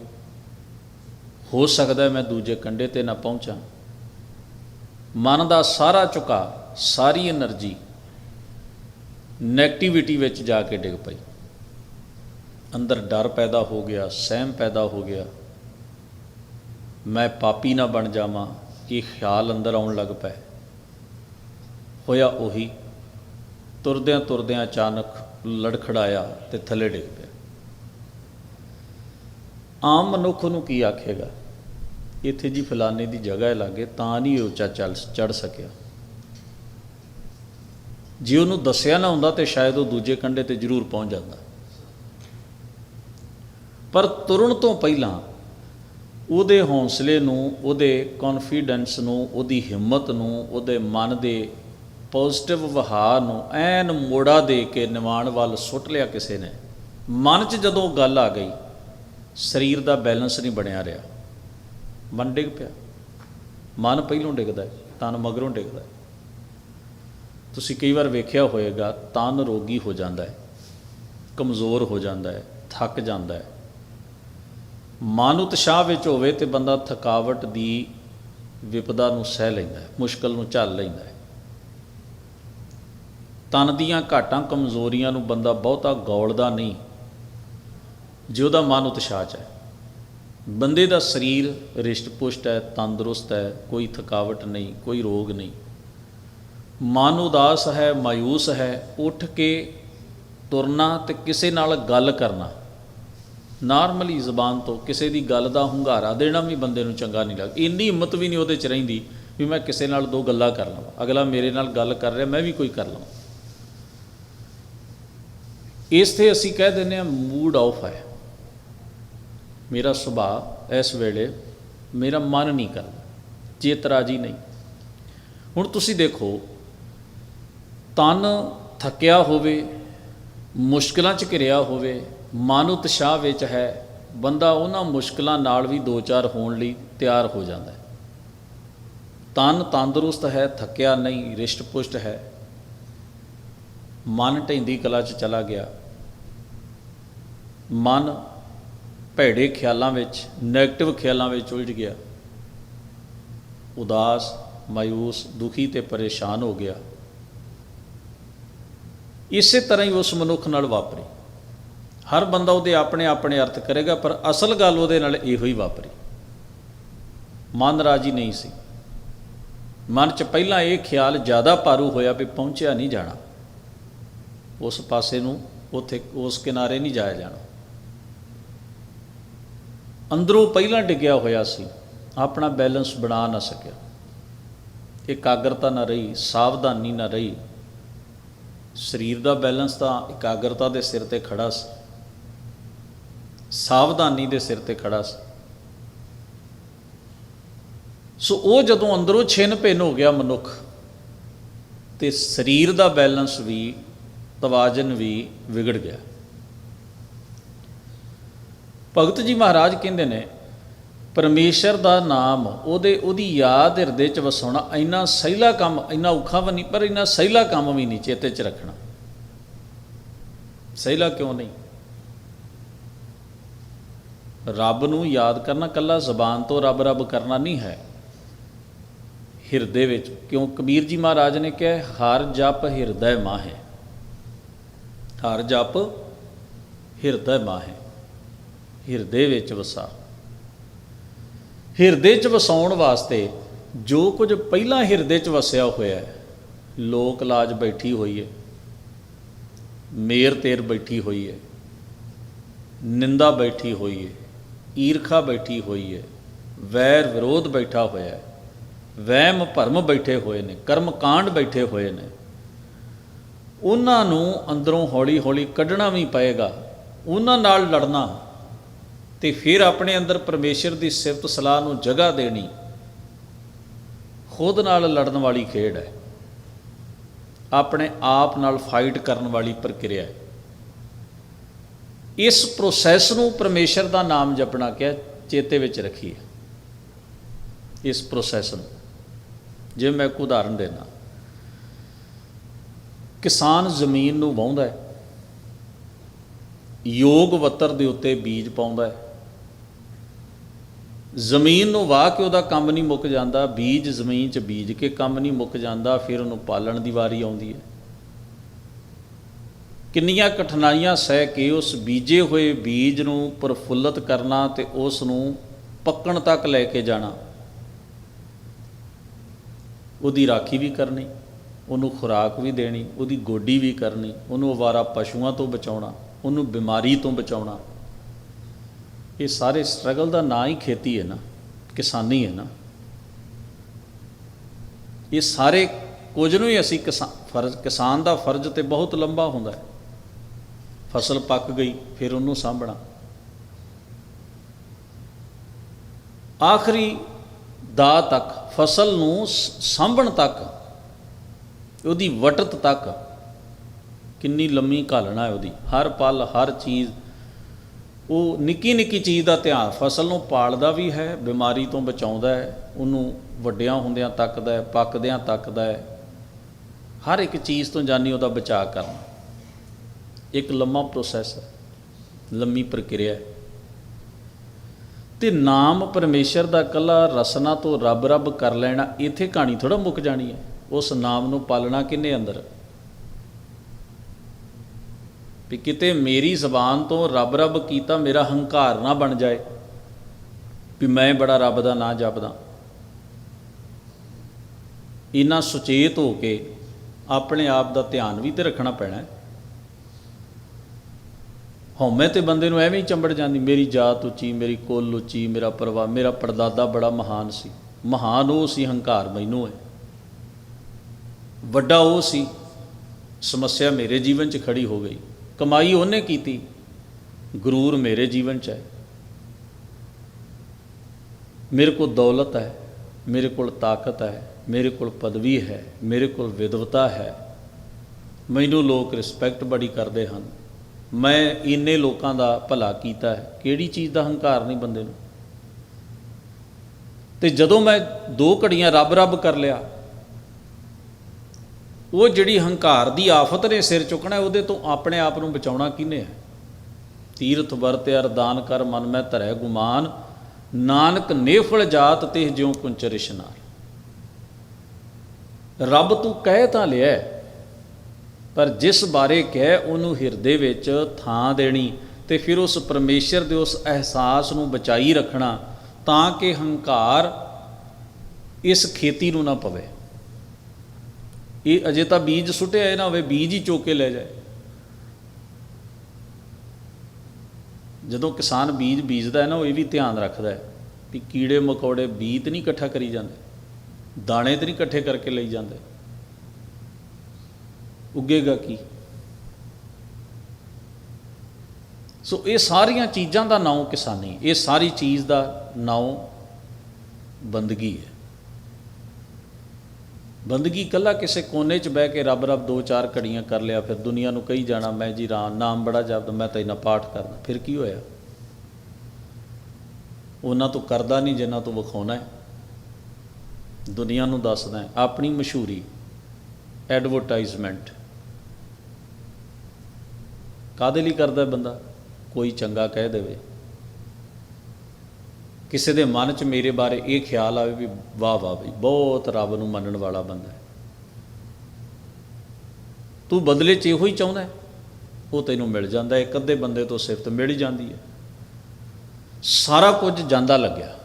ਹੋ ਸਕਦਾ ਹੈ ਮੈਂ ਦੂਜੇ ਕੰਡੇ ਤੇ ਨਾ ਪਹੁੰਚਾਂ। ਮਨ ਦਾ ਸਾਰਾ ਝੁਕਾ, ਸਾਰੀ એનર્ਜੀ 네ਗੇਟਿਵਿਟੀ ਵਿੱਚ ਜਾ ਕੇ ਡਿੱਗ ਪਈ। ਅੰਦਰ ਡਰ ਪੈਦਾ ਹੋ ਗਿਆ, ਸਹਿਮ ਪੈਦਾ ਹੋ ਗਿਆ। ਮੈਂ ਪਾਪੀ ਨਾ ਬਣ ਜਾਵਾਂ, ਇਹ ਖਿਆਲ ਅੰਦਰ ਆਉਣ ਲੱਗ ਪਏ ਹੋਇਆ ਉਹੀ, ਤੁਰਦਿਆਂ ਤੁਰਦਿਆਂ ਅਚਾਨਕ ਲੜਖੜਾਇਆ ਤੇ ਥੱਲੇ ਡਿੱਗ ਪਿਆ। ਆਮ ਮਨੁੱਖ ਨੂੰ ਕੀ ਆਖੇਗਾ? ਇੱਥੇ ਜੀ ਫਲਾਣੇ ਦੀ ਜਗ੍ਹਾ ਹੈ ਲਾਗੇ, ਤਾਂ ਨਹੀਂ ਇਹ ਉੱਚਾ ਚੱਲ ਚੜ ਸਕਿਆ। ਜੇ ਉਹਨੂੰ ਦੱਸਿਆ ਨਾ ਹੁੰਦਾ ਤੇ ਸ਼ਾਇਦ ਉਹ ਦੂਜੇ ਕੰਡੇ ਤੇ ਜ਼ਰੂਰ ਪਹੁੰਚ ਜਾਂਦਾ। ਪਰ ਤੁਰਨ ਤੋਂ ਪਹਿਲਾਂ ਉਹਦੇ ਹੌਸਲੇ ਨੂੰ, ਉਹਦੇ ਕੌਨਫੀਡੈਂਸ ਨੂੰ, ਉਹਦੀ ਹਿੰਮਤ ਨੂੰ, ਉਹਦੇ ਮਨ ਦੇ ਪੋਜ਼ਿਟਿਵ ਵਹਾਅ ਨੂੰ ਐਨ ਮੋੜਾ ਦੇ ਕੇ ਨਿਵਾਣ ਵੱਲ ਸੁੱਟ ਲਿਆ ਕਿਸੇ ਨੇ। ਮਨ 'ਚ ਜਦੋਂ ਗੱਲ ਆ ਗਈ, ਸਰੀਰ ਦਾ ਬੈਲੈਂਸ ਨਹੀਂ ਬਣਿਆ ਰਿਹਾ। ਮਨ ਡਿੱਗ ਪਿਆ। ਮਨ ਪਹਿਲੋਂ ਡਿੱਗਦਾ ਹੈ, ਤਨ ਮਗਰੋਂ ਡਿੱਗਦਾ ਹੈ। ਤੁਸੀਂ ਕਈ ਵਾਰ ਵੇਖਿਆ ਹੋਵੇਗਾ ਤਨ ਰੋਗੀ ਹੋ ਜਾਂਦਾ ਹੈ, ਕਮਜ਼ੋਰ ਹੋ ਜਾਂਦਾ ਹੈ, ਥੱਕ ਜਾਂਦਾ ਹੈ। ਮਨ ਉਤਸ਼ਾਹ ਵਿੱਚ ਹੋਵੇ ਤੇ ਬੰਦਾ ਥਕਾਵਟ ਦੀ ਵਿਪਦਾ ਨੂੰ ਸਹਿ ਲੈਂਦਾ ਹੈ, ਮੁਸ਼ਕਲ ਨੂੰ ਝੱਲ ਲੈਂਦਾ ਹੈ। ਤਨ ਦੀਆਂ ਘਾਟਾਂ, ਕਮਜ਼ੋਰੀਆਂ ਨੂੰ ਬੰਦਾ ਬਹੁਤਾ ਗੌਲਦਾ ਨਹੀਂ, ਜੇ ਉਹਦਾ ਮਨ ਉਤਸ਼ਾਹ 'ਚ ਹੈ। ਬੰਦੇ ਦਾ ਸਰੀਰ ਰਿਸ਼ਟ-ਪੁਸ਼ਟ ਹੈ, ਤੰਦਰੁਸਤ ਹੈ, ਕੋਈ ਥਕਾਵਟ ਨਹੀਂ, ਕੋਈ ਰੋਗ ਨਹੀਂ। ਮਨ ਉਦਾਸ ਹੈ, ਮਾਯੂਸ ਹੈ, ਉੱਠ ਕੇ ਤੁਰਨਾ ਤੇ ਕਿਸੇ ਨਾਲ ਗੱਲ ਕਰਨਾ। ਨਾਰਮਲੀ ਜ਼ਬਾਨ ਤੋਂ ਕਿਸੇ ਦੀ ਗੱਲ ਦਾ ਹੁੰਗਾਰਾ ਦੇਣਾ ਵੀ ਬੰਦੇ ਨੂੰ ਚੰਗਾ ਨਹੀਂ ਲੱਗਦਾ। ਇੰਨੀ ਹਿੰਮਤ ਵੀ ਨਹੀਂ ਉਹਦੇ 'ਚ ਰਹਿੰਦੀ ਵੀ ਮੈਂ ਕਿਸੇ ਨਾਲ ਦੋ ਗੱਲਾਂ ਕਰ ਲਵਾਂ। ਅਗਲਾ ਮੇਰੇ ਨਾਲ ਗੱਲ ਕਰ ਰਿਹਾ, ਮੈਂ ਵੀ ਕੋਈ ਕਰ ਲਵਾਂ। ਇਸ ਤੇ ਅਸੀਂ ਕਹਿ ਦਿੰਦੇ ਹਾਂ ਮੂਡ ਆਫ ਹੈ। ਮੇਰਾ ਸੁਭਾਅ ਇਸ ਵੇਲੇ ਮੇਰਾ ਮਨ ਨਹੀਂ ਕਰਦਾ ਚੇਤ ਰਾਜੀ ਨਹੀਂ। ਹੁਣ ਤੁਸੀਂ ਦੇਖੋ, ਤਨ ਥੱਕਿਆ ਹੋਵੇ, ਮੁਸ਼ਕਲਾਂ 'ਚ ਘਿਰਿਆ ਹੋਵੇ, ਮਨ ਉਤਸ਼ਾਹ ਵਿੱਚ ਹੈ, ਬੰਦਾ ਉਹਨਾਂ ਮੁਸ਼ਕਲਾਂ ਨਾਲ ਵੀ ਦੋ ਚਾਰ ਹੋਣ ਲਈ ਤਿਆਰ ਹੋ ਜਾਂਦਾ ਹੈ। ਤਨ ਤੰਦਰੁਸਤ ਹੈ, ਥੱਕਿਆ ਨਹੀਂ ਰਿਸ਼ਟ ਪੁਸ਼ਟ ਹੈ। ਮਨ ਢੈਂਦੀ ਕਲਾ 'ਚ ਚਲਾ ਗਿਆ। ਮਨ ਭੈੜੇ ਖਿਆਲਾਂ ਵਿੱਚ 네ਗੇਟਿਵ ਖਿਆਲਾਂ ਵਿੱਚ ਉਲਝ ਗਿਆ। ਉਦਾਸ ਮਾਇੂਸ ਦੁਖੀ ਤੇ ਪਰੇਸ਼ਾਨ ਹੋ ਗਿਆ। ਇਸੇ ਤਰ੍ਹਾਂ ਹੀ ਉਸ ਮਨੁੱਖ ਨਾਲ ਵਾਪਰੀ। ਹਰ ਬੰਦਾ ਉਹਦੇ ਆਪਣੇ ਆਪਣੇ ਅਰਥ ਕਰੇਗਾ, ਪਰ ਅਸਲ ਗੱਲ ਉਹਦੇ ਨਾਲ ਇਹੋ ਹੀ ਵਾਪਰੀ। ਮਨ ਰਾਜੀ ਨਹੀਂ ਸੀ। ਮਨ 'ਚ ਪਹਿਲਾਂ ਇਹ ਖਿਆਲ ਜ਼ਿਆਦਾ ਭਾਰੂ ਹੋਇਆ ਵੀ ਪਹੁੰਚਿਆ ਨਹੀਂ ਜਾਣਾ। ਉਸ ਪਾਸੇ ਨੂੰ ਉੱਥੇ ਉਸ ਕਿਨਾਰੇ ਨਹੀਂ ਜਾਇਆ ਜਾਣਾ। ਅੰਦਰੋਂ ਪਹਿਲਾਂ ਡਿੱਗਿਆ ਹੋਇਆ ਸੀ, ਆਪਣਾ ਬੈਲੈਂਸ ਬਣਾ ਨਾ ਸਕਿਆ। ਇਕਾਗਰਤਾ ਨਾ ਰਹੀ, ਸਾਵਧਾਨੀ ਨਾ ਰਹੀ। ਸਰੀਰ ਦਾ ਬੈਲੈਂਸ ਤਾਂ ਇਕਾਗਰਤਾ ਦੇ ਸਿਰ ਤੇ ਖੜਾ ਸੀ। ਸਾਵਧਾਨੀ ਦੇ ਸਿਰ ਤੇ ਖੜਾ ਸੀ। ਸੋ ਉਹ ਜਦੋਂ ਅੰਦਰੋਂ ਛਿਨ ਭਿੰਨ ਹੋ ਗਿਆ ਮਨੁੱਖ, ਤੇ ਸਰੀਰ ਦਾ ਬੈਲੈਂਸ ਵੀ, ਤਵਾਜ਼ਨ ਵੀ ਵਿਗੜ ਗਿਆ। ਭਗਤ ਜੀ ਮਹਾਰਾਜ ਕਹਿੰਦੇ ਨੇ, ਪਰਮੇਸ਼ਰ ਦਾ ਨਾਮ ਉਹਦੇ, ਉਹਦੀ ਯਾਦ ਹਿਰਦੇ 'ਚ ਵਸਾਉਣਾ, ਇੰਨਾ ਸਹਿਲਾ ਕੰਮ, ਇੰਨਾ ਔਖਾ ਵੀ ਨਹੀਂ, ਪਰ ਇੰਨਾ ਸਹਿਲਾ ਕੰਮ ਵੀ ਨਹੀਂ ਚੇਤੇ 'ਚ ਰੱਖਣਾ। ਸਹਿਲਾ ਕਿਉਂ ਨਹੀਂ? ਰੱਬ ਨੂੰ ਯਾਦ ਕਰਨਾ ਕੱਲਾ ਜ਼ਬਾਨ ਤੋਂ ਰੱਬ ਰੱਬ ਕਰਨਾ ਨਹੀਂ ਹੈ। ਹਿਰਦੇ ਵਿੱਚ, ਕਿਉਂ? ਕਬੀਰ ਜੀ ਮਹਾਰਾਜ ਨੇ ਕਿਹਾ, ਹਰ ਜਪ ਹਿਰਦੈ ਮਾਹੇ। ਹਰ ਜਪ ਹਿਰਦੈ ਮਾਹੇ। ਹਿਰਦੇ ਵਿੱਚ ਵਸਾ। ਹਿਰਦੇ 'ਚ ਵਸਾਉਣ ਵਾਸਤੇ ਜੋ ਕੁਝ ਪਹਿਲਾਂ ਹਿਰਦੇ 'ਚ ਵਸਿਆ ਹੋਇਆ ਹੈ, ਲੋਕ ਲਾਜ ਬੈਠੀ ਹੋਈ ਹੈ, ਮੇਰ ਤੇਰ ਬੈਠੀ ਹੋਈ ਹੈ, ਨਿੰਦਾ ਬੈਠੀ ਹੋਈ ਹੈ, ਈਰਖਾ ਬੈਠੀ ਹੋਈ ਹੈ, ਵੈਰ ਵਿਰੋਧ ਬੈਠਾ ਹੋਇਆ ਹੈ, ਵਹਿਮ ਭਰਮ ਬੈਠੇ ਹੋਏ ਨੇ, ਕਰਮ ਕਾਂਡ ਬੈਠੇ ਹੋਏ ਨੇ। ਉਹਨਾਂ ਨੂੰ ਅੰਦਰੋਂ ਹੌਲੀ ਹੌਲੀ ਕੱਢਣਾ ਵੀ ਪਏਗਾ, ਉਹਨਾਂ ਨਾਲ ਲੜਨਾ ਤੇ ਫਿਰ ਆਪਣੇ ਅੰਦਰ ਪਰਮੇਸ਼ਰ ਦੀ ਸਿਫਤ ਸਲਾਹ ਨੂੰ ਜਗ੍ਹਾ ਦੇਣੀ ਖੁਦ ਨਾਲ ਲੜਨ ਵਾਲੀ ਖੇਡ ਹੈ। ਆਪਣੇ ਆਪ ਨਾਲ ਫਾਈਟ ਕਰਨ ਵਾਲੀ ਪ੍ਰਕਿਰਿਆ ਹੈ। ਇਸ ਪ੍ਰੋਸੈਸ ਨੂੰ ਪਰਮੇਸ਼ਰ ਦਾ ਨਾਮ ਜਪਣਾ ਕਿਹਾ ਚੇਤੇ ਵਿੱਚ ਰੱਖੀਏ। ਇਸ ਪ੍ਰੋਸੈਸ ਨੂੰ। ਜਿਵੇਂ ਮੈਂ ਇੱਕ ਉਦਾਹਰਨ ਦੇਣਾ ਕਿਸਾਨ ਜ਼ਮੀਨ ਨੂੰ ਵਾਹੁੰਦਾ ਹੈ। ਯੋਗ ਵਤਰ ਦੇ ਉੱਤੇ ਬੀਜ ਪਾਉਂਦਾ ਹੈ। ਜ਼ਮੀਨ ਨੂੰ ਵਾਹ ਕੇ ਉਹਦਾ ਕੰਮ ਨਹੀਂ ਮੁੱਕ ਜਾਂਦਾ, ਬੀਜ ਜ਼ਮੀਨ 'ਚ ਬੀਜ ਕੇ ਕੰਮ ਨਹੀਂ ਮੁੱਕ ਜਾਂਦਾ, ਫਿਰ ਉਹਨੂੰ ਪਾਲਣ ਦੀ ਵਾਰੀ ਆਉਂਦੀ ਹੈ। ਕਿੰਨੀਆਂ ਕਠਿਨਾਈਆਂ ਸਹਿ ਕੇ ਉਸ ਬੀਜੇ ਹੋਏ ਬੀਜ ਨੂੰ ਪ੍ਰਫੁੱਲਤ ਕਰਨਾ ਤੇ ਉਸ ਨੂੰ ਪੱਕਣ ਤੱਕ ਲੈ ਕੇ ਜਾਣਾ। ਉਹਦੀ ਰਾਖੀ ਵੀ ਕਰਨੀ, ਉਹਨੂੰ ਖੁਰਾਕ ਵੀ ਦੇਣੀ, ਉਹਦੀ ਗੋਡੀ ਵੀ ਕਰਨੀ, ਉਹਨੂੰ ਅਵਾਰਾ ਪਸ਼ੂਆਂ ਤੋਂ ਬਚਾਉਣਾ, ਉਹਨੂੰ ਬਿਮਾਰੀ ਤੋਂ ਬਚਾਉਣਾ। ਇਹ ਸਾਰੇ ਸਟਰਗਲ ਦਾ ਨਾਂ ਹੀ ਖੇਤੀ ਹੈ ਨਾ, ਕਿਸਾਨੀ ਹੈ ਨਾ। ਇਹ ਸਾਰੇ ਕੁਝ ਨੂੰ ਹੀ ਅਸੀਂ ਕਿਸਾਨ ਫਰਜ਼, ਕਿਸਾਨ ਦਾ ਫਰਜ਼ ਤੇ ਬਹੁਤ ਲੰਬਾ ਹੁੰਦਾ ਹੈ। ਫਸਲ ਪੱਕ ਗਈ, ਫਿਰ ਉਹਨੂੰ ਸਾਂਭਣਾ। ਆਖਰੀ ਦਾ ਤੱਕ, ਫਸਲ ਨੂੰ ਸ- ਸਾਂਭਣ ਤੱਕ, ਉਹਦੀ ਵਟਤ ਤੱਕ ਕਿੰਨੀ ਲੰਮੀ ਘਾਲਣਾ ਹੈ ਉਹਦੀ। ਹਰ ਪਲ, ਹਰ ਚੀਜ਼ ਉਹ ਨਿੱਕੀ ਨਿੱਕੀ ਚੀਜ਼ ਦਾ ਧਿਆਨ ਫਸਲ ਨੂੰ ਪਾਲਦਾ ਵੀ ਹੈ, ਬਿਮਾਰੀ ਤੋਂ ਬਚਾਉਂਦਾ ਹੈ, ਉਹਨੂੰ ਵੱਡਿਆਂ ਹੁੰਦਿਆਂ ਤੱਕਦਾ ਹੈ, ਪੱਕਦਿਆਂ ਤੱਕਦਾ ਹੈ। ਹਰ ਇੱਕ ਚੀਜ਼ ਤੋਂ ਜਾਨੀ ਉਹਦਾ ਬਚਾਅ ਕਰਨਾ। ਇੱਕ ਲੰਮਾ ਪ੍ਰੋਸੈਸ ਹੈ, ਲੰਮੀ ਪ੍ਰਕਿਰਿਆ ਹੈ। ਤੇ ਨਾਮ ਪਰਮੇਸ਼ਰ ਦਾ ਕੱਲਾ ਰਸਨਾ ਤੋਂ ਰੱਬ ਰੱਬ ਕਰ ਲੈਣਾ, ਇੱਥੇ ਕਹਾਣੀ ਥੋੜਾ ਮੁੱਕ ਜਾਣੀ ਹੈ। ਉਸ ਨਾਮ ਨੂੰ ਪਾਲਣਾ ਕਿੰਨੇ ਅੰਦਰ? ਵੀ ਕਿਤੇ ਮੇਰੀ ਜ਼ਬਾਨ ਤੋਂ ਰੱਬ ਰੱਬ ਕੀਤਾ ਮੇਰਾ ਹੰਕਾਰ ਨਾ ਬਣ ਜਾਏ, ਵੀ ਮੈਂ ਬੜਾ ਰੱਬ ਦਾ ਨਾਂ ਜਪਦਾ। ਇਨਾ ਸੁਚੇਤ ਹੋ ਕੇ ਆਪਣੇ ਆਪ ਦਾ ਧਿਆਨ ਵੀ ਤੇ ਰੱਖਣਾ ਪੈਣਾ ਹੈ। ਹਉਮੈ ਤੇ ਬੰਦੇ ਨੂੰ ਐਵੇਂ ਹੀ ਚੰਬੜ ਜਾਂਦੀ, ਮੇਰੀ ਜਾਤ ਉੱਚੀ, ਮੇਰੀ ਕੁੱਲ ਉੱਚੀ, ਮੇਰਾ ਪਰਿਵਾਰ ਮੇਰਾ ਪਰਦਾਦਾ ਬੜਾ ਮਹਾਨ ਸੀ। ਮਹਾਨ ਉਹ ਸੀ, ਹੰਕਾਰ ਮੈਨੂੰ ਹੈ। ਵੱਡਾ ਉਹ ਸੀ, ਸਮੱਸਿਆ ਮੇਰੇ ਜੀਵਨ 'ਚ ਖੜੀ ਹੋ ਗਈ। ਕਮਾਈ ਉਹਨੇ ਕੀਤੀ, ਗਰੂਰ ਮੇਰੇ ਜੀਵਨ 'ਚ ਹੈ ਮੇਰੇ ਕੋਲ ਦੌਲਤ ਹੈ, ਮੇਰੇ ਕੋਲ ਤਾਕਤ ਹੈ, ਮੇਰੇ ਕੋਲ ਪਦਵੀ ਹੈ, ਮੇਰੇ ਕੋਲ ਵਿਦਵਤਾ ਹੈ। ਮੈਨੂੰ ਲੋਕ ਰਿਸਪੈਕਟ ਬੜੀ ਕਰਦੇ ਹਨ। ਮੈਂ ਇੰਨੇ ਲੋਕਾਂ ਦਾ ਭਲਾ ਕੀਤਾ ਹੈ, ਕਿਹੜੀ ਚੀਜ਼ ਦਾ ਹੰਕਾਰ ਨਹੀਂ ਬੰਦੇ ਨੂੰ? ਤੇ ਜਦੋਂ ਮੈਂ ਦੋ ਘੜੀਆਂ ਰੱਬ ਰੱਬ ਕਰ ਲਿਆ ਉਹ ਜਿਹੜੀ ਹੰਕਾਰ ਦੀ ਆਫਤ ਨੇ ਸਿਰ ਚੁੱਕਣਾ, ਉਹਦੇ ਤੋਂ ਆਪਣੇ ਆਪ ਨੂੰ ਬਚਾਉਣਾ ਕਿਹਨੇ ਹੈ ਤੀਰਥ ਵਰਤ ਅਰਦਾਨ ਕਰ ਮਨ ਮੈਂ ਧਰੈ ਗੁਮਾਨ, ਨਾਨਕ ਨੇਫਲ ਜਾਤ ਤੇ ਜਿਉ ਕੁੰਚ ਇਸ਼ਨਾਰ ਰੱਬ ਤੂੰ ਕਹਿ ਤਾਂ ਲਿਆ ਪਰ ਜਿਸ ਬਾਰੇ ਕਹਿ ਉਹਨੂੰ ਹਿਰਦੇ ਵਿੱਚ ਥਾਂ ਦੇਣੀ ਤੇ ਫਿਰ ਉਸ ਪਰਮੇਸ਼ਰ ਦੇ ਉਸ ਅਹਿਸਾਸ ਨੂੰ ਬਚਾਈ ਰੱਖਣਾ ਤਾਂ ਕਿ ਹੰਕਾਰ ਇਸ ਖੇਤੀ ਨੂੰ ਨਾ ਪਵੇ। ਇਹ ਅਜੇ ਤਾਂ ਬੀਜ ਸੁੱਟਿਆ ਇਹ ਨਾ ਹੋਵੇ, ਬੀਜ ਹੀ ਚੋਕ ਕੇ ਲੈ ਜਾਏ। ਜਦੋਂ ਕਿਸਾਨ ਬੀਜ ਬੀਜਦਾ ਹੈ ਨਾ, ਉਹ ਇਹ ਵੀ ਧਿਆਨ ਰੱਖਦਾ ਹੈ ਵੀ ਕੀੜੇ ਮਕੌੜੇ ਬੀਜ ਨਹੀਂ ਇਕੱਠਾ ਕਰੀ ਜਾਂਦੇ, ਦਾਣੇ ਤੇ ਨਹੀਂ ਇਕੱਠੇ ਕਰਕੇ ਲਈ ਜਾਂਦੇ। ਉੱਗੇਗਾ ਕੀ? ਸੋ ਇਹ ਸਾਰੀਆਂ ਚੀਜ਼ਾਂ ਦਾ ਨਾਮ ਕਿਸਾਨੀ, ਇਹ ਸਾਰੀ ਚੀਜ਼ ਦਾ ਨਾਮ ਬੰਦਗੀ ਹੈ। ਬੰਦਗੀ ਕੱਲਾ ਕਿਸੇ ਕੋਨੇ 'ਚ ਬਹਿ ਕੇ ਰੱਬ ਰੱਬ ਦੋ ਚਾਰ ਘੜੀਆਂ ਕਰ ਲਿਆ, ਫਿਰ ਦੁਨੀਆ ਨੂੰ ਕਹੀ ਜਾਣਾ, ਮੈਂ ਜੀ ਰਾਮ, ਨਾਮ ਬੜਾ ਜਪਦਾ, ਮੈਂ ਤਾਂ ਇਹਨਾਂ ਪਾਠ ਕਰਦਾ। ਫਿਰ ਕੀ ਹੋਇਆ? ਉਹਨਾਂ ਤੋਂ ਕਰਦਾ ਨਹੀਂ ਜਿੰਨਾ ਤੋਂ ਵਿਖਾਉਣਾ ਹੈ। ਦੁਨੀਆ ਨੂੰ ਦੱਸਦਾ ਆਪਣੀ ਮਸ਼ਹੂਰੀ, ਐਡਵਰਟਾਈਜ਼ਮੈਂਟ। ਕਾਦੇ ਲਈ ਕਰਦਾ ਬੰਦਾ? ਕੋਈ ਚੰਗਾ ਕਹਿ ਦੇਵੇ। ਕਿਸੇ ਦੇ ਮਨ 'ਚ ਮੇਰੇ ਬਾਰੇ ਇਹ ਖਿਆਲ ਆਵੇ ਵੀ ਵਾਹ ਵਾਹ ਬਈ, ਬਹੁਤ ਰੱਬ ਨੂੰ ਮੰਨਣ ਵਾਲਾ ਬੰਦਾ ਹੈ। ਤੂੰ ਬਦਲੇ 'ਚ ਇਹੋ ਹੀ ਚਾਹੁੰਦਾ ਉਹ ਤੈਨੂੰ ਮਿਲ ਜਾਂਦਾ ਇੱਕ ਅੱਧੇ ਬੰਦੇ ਤੋਂ ਸਿਫਤ ਮਿਲ ਹੀ ਜਾਂਦੀ ਹੈ। ਸਾਰਾ ਕੁਝ ਜਾਂਦਾ ਲੱਗਿਆ।